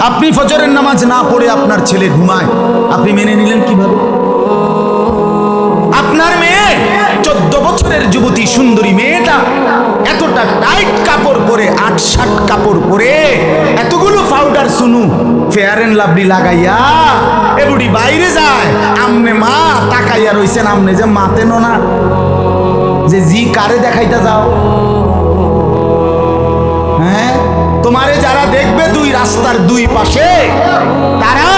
আপনি ফজরের নামাজ না পড়ে আপনার ছেলে ঘুমায়, আপনি মেনে নিলেন কীভাবে? আপনার মেয়ে, চোদ্দ বছরের যুবতী সুন্দরী মেয়েটা, এতটা টাইট কাপড় পরে আট ষাট কাপড় পরে, এতগুলো powder Suno fair and lovely লাগাইয়া, এ বুড়ি বাইরে যায়, আমনে মা তাকাইয়া রইছেন, আমনে যে মাতেন না যে জি কারে দেখাইতে যাও। পাশে। তারা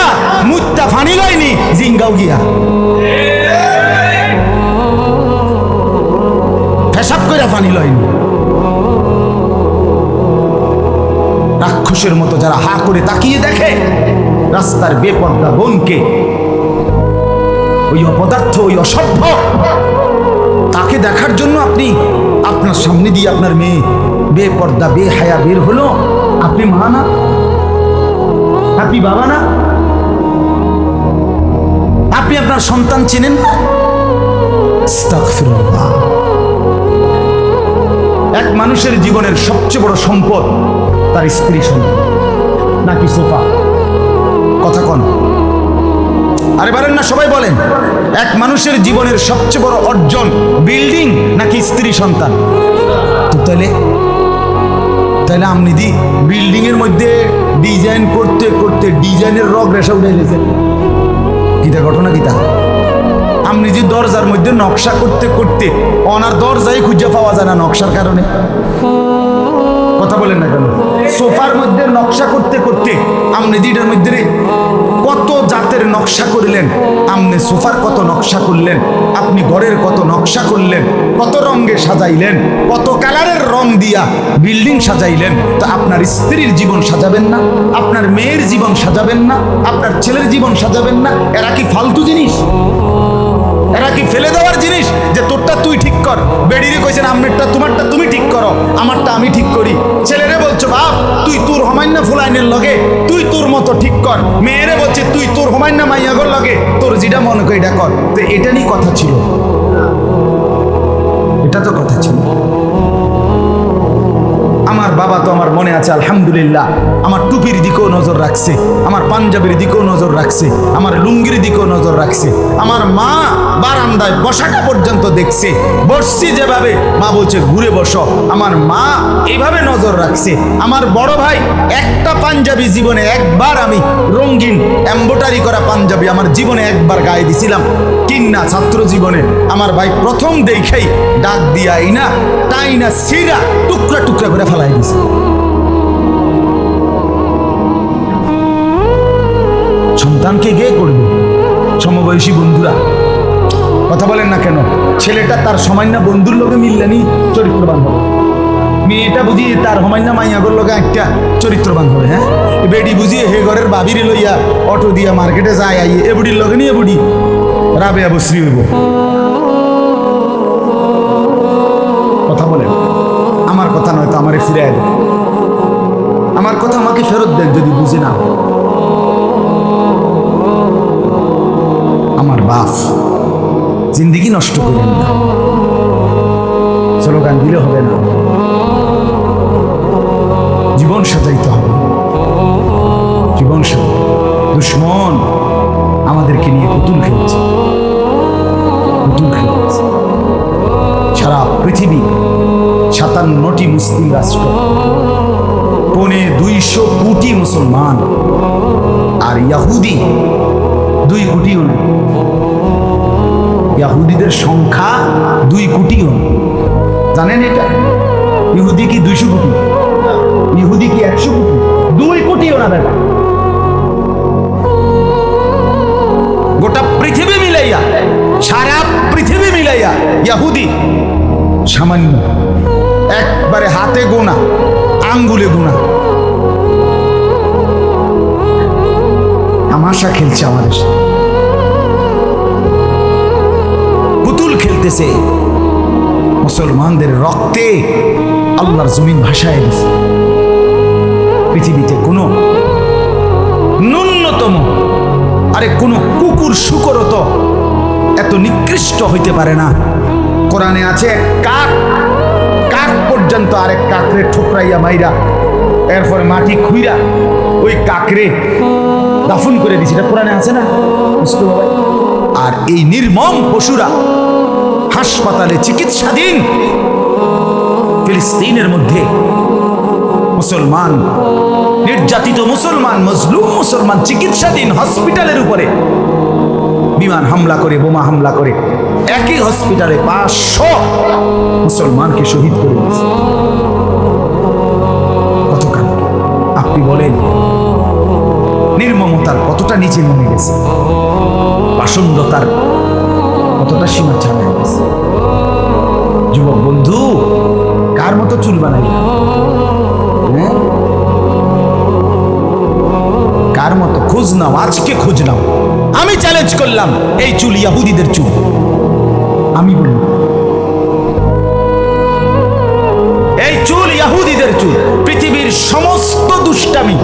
মুত্তা ফানি লয়নি, জিঙ্গাও গিয়া। ফেসাব করে ফানি লয়নি। রাক্ষসের মতো যারা হা করে তাকিয়ে দেখে, রাস্তার বেপর্দা বোনকে, ওই অপদার্থ, ওই অসভ্য, তাকে দেখার জন্য আপনি আপনার সামনে দিয়ে আপনার মেয়ে বেপর্দা, বেহায়া বের হলো। আপনি মা না আপনি বাবা না? আপনি আপনার সন্তান চেনেন না? এক মানুষের জীবনের সবচেয়ে বড় সম্পদ তার স্ত্রী সন্তান, নাকি সোফা? কথা কন। আরে পারেন না, সবাই বলেন। এক মানুষের জীবনের সবচেয়ে বড় অর্জন বিল্ডিং, নাকি স্ত্রী সন্তান? তো তাহলে তাহলে আপনি দি বিল্ডিং এর মধ্যে ডিজাইন করতে করতে ডিজাইনের রগ রেশা উঠে গেছেন গীতা ঘটনা গীতা আপনি যে দরজার মধ্যে নকশা করতে করতে অনার দরজাই খুঁজে পাওয়া যায় না নকশার কারণে। কথা বলেন না কেন? সোফার মধ্যে নকশা করতে করতে আপনি যেটার মধ্যে কত জাতের নকশা করলেন? আপনি সোফার কত নকশা করলেন? আপনি ঘরের কত নকশা করলেন? কত রঙে সাজাইলেন? কত কালারের রং দিয়া বিল্ডিং সাজাইলেন? তো আপনার স্ত্রীর জীবন সাজাবেন না? আপনার মেয়ের জীবন সাজাবেন না? আপনার ছেলের জীবন সাজাবেন না? এরা কি ফালতু জিনিস? এরা কি ফেলে দেওয়ার জিনিস? যে তোরটা তুই ঠিক কর। বেডিরে কইছেন আমনেরটা তোমারটা তুমি ঠিক করো। আমারটা আমি ঠিক করি। ছেলেরে বলছো, বাপ, তুই তোর হমান্য ফুলাইনের লগে? তুই তোর মতো কর। মেয়েরে বলছে, তুই তোর হুমায়ুন না মাইয়া ঘর লাগে? তোর যেটা মনে করে, এটা কর। তো এটা নিয়ে কথা ছিল। এটা তো কথা ছিল। বাবা তো আমার মনে আছে, আলহামদুলিল্লাহ, আমার টুপির দিকেও নজর রাখছে, আমার পাঞ্জাবির দিকেও নজর রাখছে, আমার লুঙ্গির দিকেও নজর রাখছে, আমার মা বারান্দায় বসাটা পর্যন্ত দেখছে, বসছি যেভাবে, মা বলছে, ঘুরে বসো। আমার মা এইভাবে নজর রাখছে, আমার বড় ভাই একটা পাঞ্জাবি জীবনে একবার আমি রঙিন এম্বোটারি করা পাঞ্জাবি আমার জীবনে একবার গায়ে দিছিলাম কিন্না ছাত্র জীবনে। আমার ভাই প্রথম দেখেই ডাক দিয়াই না, তাই না সিরা টুকরা টুকরা করে ফেলাই দিছে। সন্তানকে গে করবে? সমবয়সী বন্ধুরা, কথা বলেন না কেন? ছেলেটা তার সমান্য বন্ধুর লোকে মিললেনি চরিত্রবান হবে। মেয়েটা বুঝিয়ে তার হমাইনা মাইয়াগর লোকে একটা চরিত্রবান হবে হ্যাঁ? বেডি বুঝিয়ে হে ঘরের বাবিরে লইয়া অটো দিয়া মার্কেটে যায়, আইয়ে এ বুড়ির লগে নিয়ে বুড়ি। রাবে আবশ্রী হইব। কথা বলেন। আমার কথা নয় তো আমারে ফিরে দেন। আমার কথা আমাকে ফেরত দেন যদি বুঝে না। আমার বাপ জিন্দিগি নষ্ট করেন না। স্লোগান দিলে হবে না। জীবন সাজাইতে হবে। জীবন সাজা দুশ্মন আমাদেরকে নিয়ে পুতুল খেলছে। খেলছে সারা পৃথিবী সাতান্নটি মুসলিম রাষ্ট্র, পৌনে দুইশো কোটি মুসলমান, আর ইয়াহুদি দুই কোটিও নেই ইয়াহুদিদের সংখ্যা দুই কোটিও নেই জানেন এটা? ইহুদি কি দুইশো কোটি? ইহুদি কি একশো কোটি? দুই কোটিও না দেখা গোটা পৃথিবী মিলাইয়া সারা পৃথিবী মিলাইয়া ইয়াহুদি সামান্য একবারে হাতে গোনা আঙ্গুলে গোনা তামাশা খেলছে আমাদের। পুতুল খেলতেছে। মুসলমানদের রক্তে আল্লাহর জমিন ভাষায় গেছে পৃথিবীতে কোনো ন্যূনতম আরে কোনো কুকুর শুকরও তো এত নিকৃষ্ট হইতে পারে না। কোরআনে আছে কাক কাক পর্যন্ত আরেক কাকরে ঠুকরাইয়া মাইরা, এরপরে মাটি খুইরা ওই কাকরে দাফন করে দিছে। এটা কোরআনে আছে না? আর এই নির্মম পশুরা হাসপাতালে চিকিৎসাধীন ফিলিস্তিনের মধ্যে মুসলমান, নির্যাতিত মুসলমান, মজলুম মুসলমান চিকিৎসাধীন হসপিটালের উপরে বিমান হামলা করে, বোমা হামলা করে, একই হসপিটালে পাঁচশো মুসলমানকে শহীদ করে দিয়েছে। আপনি বলেন, নির্মমতার কতটা নিচে নেমে গেছে? পাষণ্ডতার কতটা সীমা ছাড়া গেছে? যুবক বন্ধু, কার মতো চুল বানাই? হ্যাঁ? কার মতো? খোঁজ নাও, আজকে খোঁজ নাও। আমি চ্যালেঞ্জ করলাম এই চুল ইয়াহুদিদের চুল। আমি বলি এই চুল ইয়াহুদিদের চুল, পৃথিবীর সমস্ত দুষ্টামি,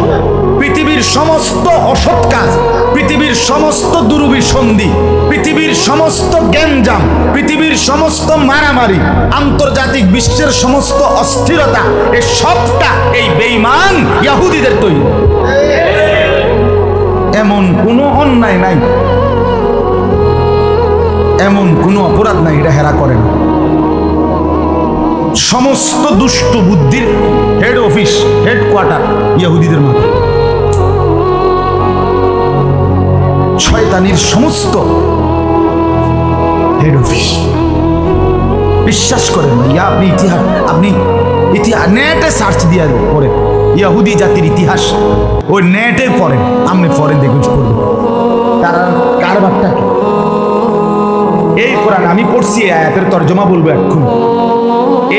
পৃথিবীর সমস্ত অসৎ কাজ, পৃথিবীর সমস্ত দুর্বিসন্ধি পৃথিবীর সমস্ত গ্যাঞ্জাম, পৃথিবীর সমস্ত মারামারি, আন্তর্জাতিক বিশ্বের সমস্ত অস্থিরতা, এ সবটা এই বেইমান ইয়াহুদিদের তৈরি। এমন কোনো অন্যায় নাই। এমন কোনো অপরাধ নাই, এটা হেরা করে না। সমস্ত দুষ্ট বুদ্ধির হেড অফিস হেডকোয়ার্টার ইয়াহুদিদের মাথায় শয়তানির সমস্ত হেড অফিস বিশ্বাস করেন না ইয়া আপনি ইতিহাস আপনি ইতিহাস নেটে সার্চ দিয়ে পড়েন ইয়াহুদি জাতির ইতিহাস, ওই নেটে পড়েন আপনি পড়েন দেখুন। আমি পড়ছি আয়াতের তর্জমা বলব এখন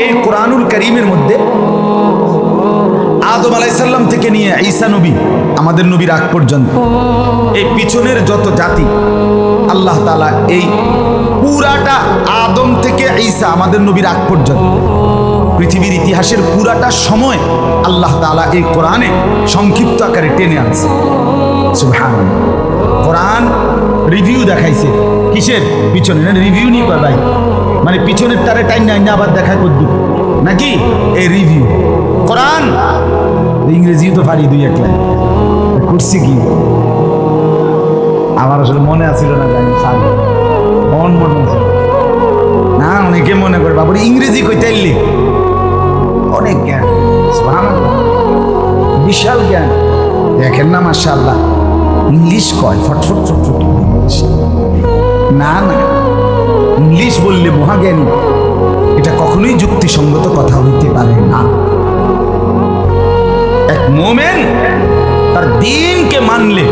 এই কোরআনুল করিমের মধ্যে আদম আলাইসাল্লাম থেকে নিয়ে ঈসা নবী, আমাদের নবীর আগ পর্যন্ত, এই পিছনের যত জাতি, আল্লাহ তালা এই পুরাটা আদম থেকে ঈসা আমাদের নবীর আগ পর্যন্ত, পৃথিবীর ইতিহাসের পুরাটা সময় আল্লাহ তালা এই কোরআনে সংক্ষিপ্ত আকারে টেনে আনছে। কোরআন রিভিউ দেখাইছে। কিসের? পিছনে। না রিভিউ নিয়ে কয় ভাই মানে পিছনের তারে টাইম নাই, না আবার দেখায় করবি নাকি? এই রিভিউ কোরআন? ইংরেজিও তো পারি দুই, এক করছি কি? আমার আসলে মনে আছিল না জানি সাল মন মনে আছে। না, অনেকে মনে করে, বাবুর ইংরেজি কইতে এলি অনেক জ্ঞান। বিশাল জ্ঞান। দেখেন না, মাশাআল্লাহ। ইংলিশ কয়? ফটফট ইংলিশ বললে মহাজ্ঞানী, এটা কখনোই যুক্তিসঙ্গত কথা হইতে পারে না। এক মোমেন তার দিনকে মানলে,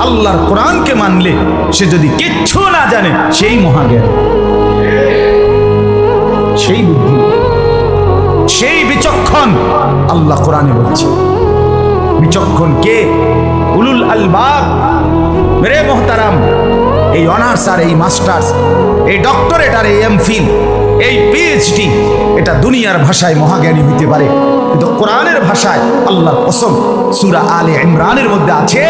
আল্লাহর কোরআনকে মানলে, সে যদি কিচ্ছু না জানে, সেই মহাজ্ঞান। সেই বুদ্ধি, সেই বিচক্ষণ আল্লাহ কোরআনে বলছে। বিচক্ষণ কে? উলুল আলবাব। রে মোহতারাম। এই অনার্স আর এই মাস্টার্স এই ডক্টরেট আর এই এম ফিল এই পিএইচডি এটা দুনিয়ার ভাষায় মহাজ্ঞানী হইতে পারে। কিন্তু কোরআনের ভাষায় আল্লাহর কসম সূরা আলে ইমরানের মধ্যে আছে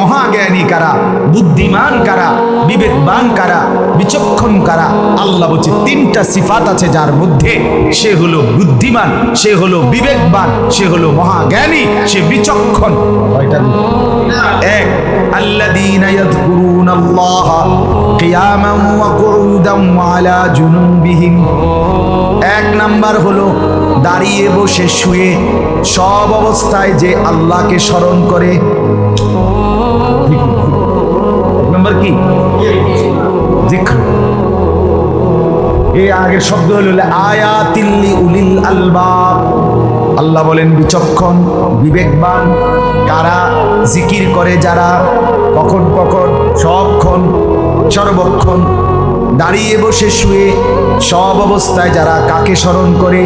মহাজ্ঞানী কারা বুদ্ধিমান কারা বিবেকবান কারা বিচক্ষণ কারা আল্লাহ বলছে তিনটা সিফাত আছে যার মধ্যে সে হলো বুদ্ধিমান সে হলো বিবেকবান সে হলো মহাজ্ঞানী সে বিচক্ষণ কয়টা এক الذين يذكرون الله قياما وقعودا وعلى جنوبهم এক নাম্বার হলো দাঁড়িয়ে বসে শুয়ে সব অবস্থায় যে আল্লাহকে স্মরণ করে। নাম্বার কি? এই আগের শব্দ হলো আয়াতিল্লি উলিল আলবাব। আল্লাহ বলেন, বিচক্ষণ, বিবেকবান, কারা জিকির করে যারা কখন কখন, সবক্ষণ, সর্বক্ষণ দাঁড়িয়ে বসে শুয়ে সব অবস্থায় যারা কাকে স্মরণ করে?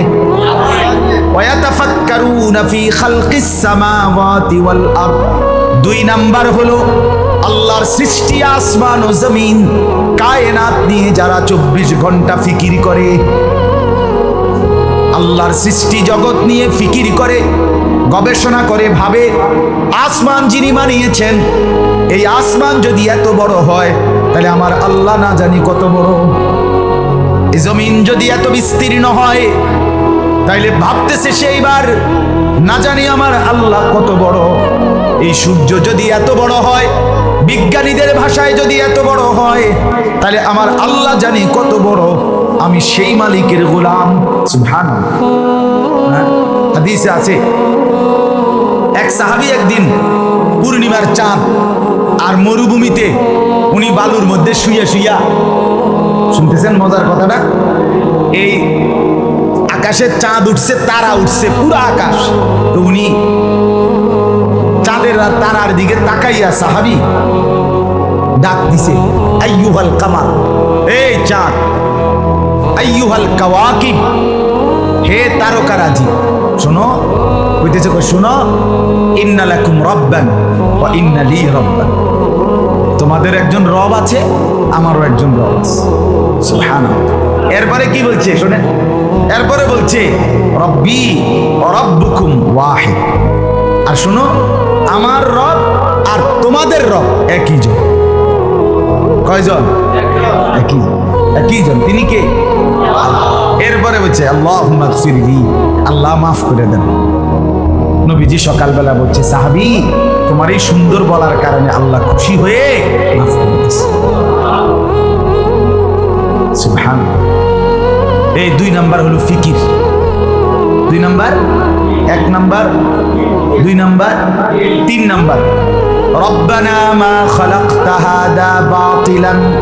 দুই নাম্বার হলো আল্লাহর সৃষ্টি আসমান ও জমিন কায়নাত নিয়ে যারা চব্বিশ ঘণ্টা ফিকির করে। আল্লাহর সৃষ্টি জগৎ নিয়ে ফিকির করে, গবেষণা করে, ভাবে। আসমান যিনি বানিয়েছেন, এই আসমান যদি এত বড় হয় তাহলে আমার আল্লাহ না জানি কত বড়। এই জমিন যদি এত বিস্তীর্ণ হয়, তাইলে ভাবতেছে সেইবার না জানি আমার আল্লাহ কত বড়। এই সূর্য যদি এত বড় হয়, বিজ্ঞানীদের ভাষায় যদি এত বড় হয়, তাহলে আমার আল্লাহ জানি কত বড়। আমি সেই মালিকের গোলাম। সুবহান হাদিসে আছে। এক সাহাবি একদিন পূর্ণিমার চাঁদ আর মরুভূমিতে উনি বালুর মধ্যে শুয়ে শুইয়া, শুনতেছেন মজার কথাটা? এই আকাশে চাঁদ উঠছে, তারা উঠছে, পুরো আকাশ। তো উনি চাঁদের তারার দিকে তাকাইয়া সাহাবি ডাক দিছে, আইয়ুহাল কামার এই চাঁদ, আইয়ুহাল কাওয়াকিব, হে তারকারাজি, শোনো, কইতেছে কই, শোনো, ইন্নালাকুম রব্বান ওয়া ইন্না লি রব্বান। তোমাদের একজন রব আছে, আমারও একজন রব আছে। এরপরে কি বলছে, শোনেন। এরপরে বলছে, রব্বি রব্বুকুম ওয়াহিদ। আর শোনো, আমার রব আর তোমাদের রব একই জন। কয়জন? একই একই জন। তিনি কে? এরপরে বলছে আল্লাহ আল্লাহ মাফ করে দেন। নবীজি সকালবেলা বলছে, সাহাবি, তোমার এই সুন্দর বলার কারণে আল্লাহ খুশি হয়ে নাম্বার হলো ফিকির। দুই নাম্বার, এক নাম্বার, দুই নাম্বার, তিন নাম্বার। রব্বানা মা খালাকতা হাদা বাতিলান,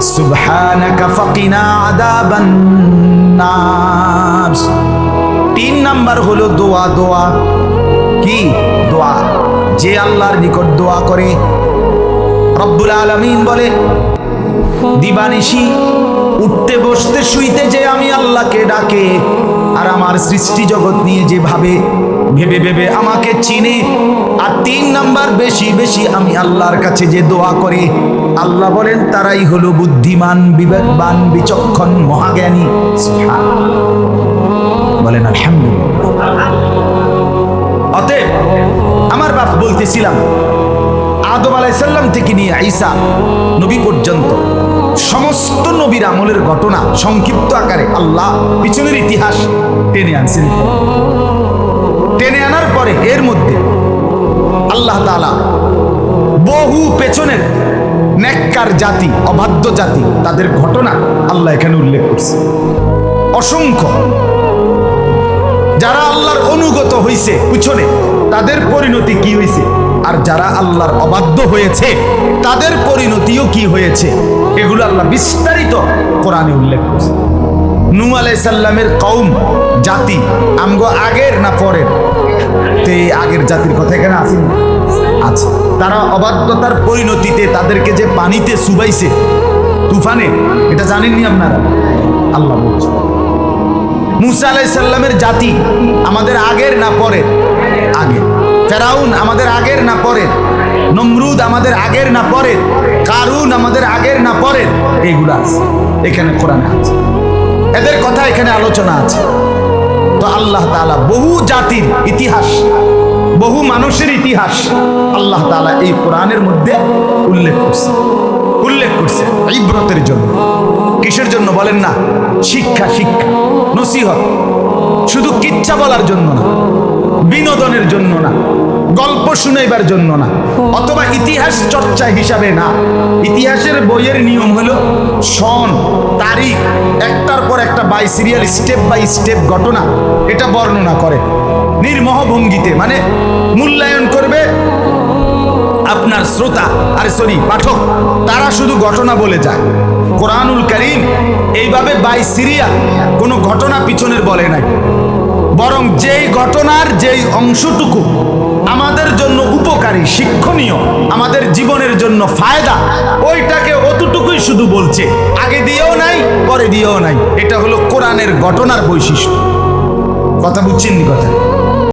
সুবহানাকা ফাকিনা আযাবান নার। তিন নাম্বার হলো দোয়া দোয়া। কি? দোয়া। যে আল্লাহর নিকট দোয়া করে। রব্বুল আলামিন বলে, দিবানিশি উঠতে বসতে শুইতে যে আমি আল্লাহকে ডাকে, আর আমার সৃষ্টি জগৎ নিয়ে যে ভাবে ভেবে আমাকে চিনে, আর তিন নাম্বার বেশি বেশি আমি আল্লাহর কাছে যে দোয়া করে, আল্লাহ বলেন, তারাই হলো বুদ্ধিমান, বিবেকবান, বিচক্ষণ, মহাজ্ঞানী। বলেন, আলহামদুলিল্লাহ অতএব, আমার বাপ বলতেছিলাম, আদম আলাইসাল্লাম থেকে নিয়ে ঈসা নবী পর্যন্ত সমস্ত নবীর আমলের ঘটনা সংক্ষিপ্ত আকারে আল্লাহ পিছনের ইতিহাস টেনে আনছেন। টেনে আনার পরে এর মধ্যে আল্লাহ তাআলা বহু পেছনের নেককার জাতি, অবাধ্য জাতি, তাদের ঘটনা আল্লাহ এখানে উল্লেখ করছে। অসংখ্য। যারা আল্লাহর অনুগত হইছে পিছনে, তাদের পরিণতি কি হয়েছে আর যারা আল্লাহর অবাধ্য হয়েছে, তাদের পরিণতিও কি হয়েছে? এগুলো আল্লাহ বিস্তারিত কোরআনে উল্লেখ করছে। নু আলাইসাল্লামের কৌম জাতি, আমগো আগের না পরের? তে এই আগের জাতির কথা এখানে আছে? আচ্ছা তারা অবাধ্যতার পরিণতিতে তাদেরকে যে পানিতে সুবাইছে তুফানে, এটা জানেননি আপনারা? আল্লাহ বলছে। মুসা আলাইসাল্লামের জাতি আমাদের আগের না পরের? আগে। ফেরাউন আমাদের আগের না পরের? নমরুদ আমাদের আগের না পরের? কারুন আমাদের আগের না পরের? এইগুলো আছে। এখানে কোরআনে আছে। এদের কথা এখানে আলোচনা আছে। তো আল্লাহ তাআলা বহু জাতির ইতিহাস, বহু মানুষের ইতিহাস আল্লাহ তাআলা এই কোরআনের মধ্যে উল্লেখ করছে। উল্লেখ করছে ইব্রতের জন্য। কিসের জন্য বলেন না? শিক্ষা শিক্ষা, নসিহত। শুধু কিচ্ছা বলার জন্য না। বিনোদনের জন্য না গল্প শুনাইবার জন্য না অথবা ইতিহাস চর্চা হিসাবে না। ইতিহাসের বইয়ের নিয়ম হলো সন তারিখ একটার পর একটা by serial step by step ঘটনা এটা বর্ণনা করে। নির্মহ ভঙ্গিতে মানে মূল্যায়ন করবে আপনার শ্রোতা আর সরি পাঠক তারা শুধু ঘটনা বলে যায়। কোরআনুল করিম এইভাবে বাই সিরিয়াল কোনো ঘটনা পিছনের বলে নাই। বরং যেই ঘটনার যেই অংশটুকু আমাদের জন্য উপকারী, শিক্ষণীয়, আমাদের জীবনের জন্য ফায়দা, ওইটাকে অতটুকুই শুধু বলছে, আগে দিয়েও নাই, পরে দিয়েও নাই। এটা হলো কোরআনের ঘটনার বৈশিষ্ট্য। কথা বুঝছেন কথা?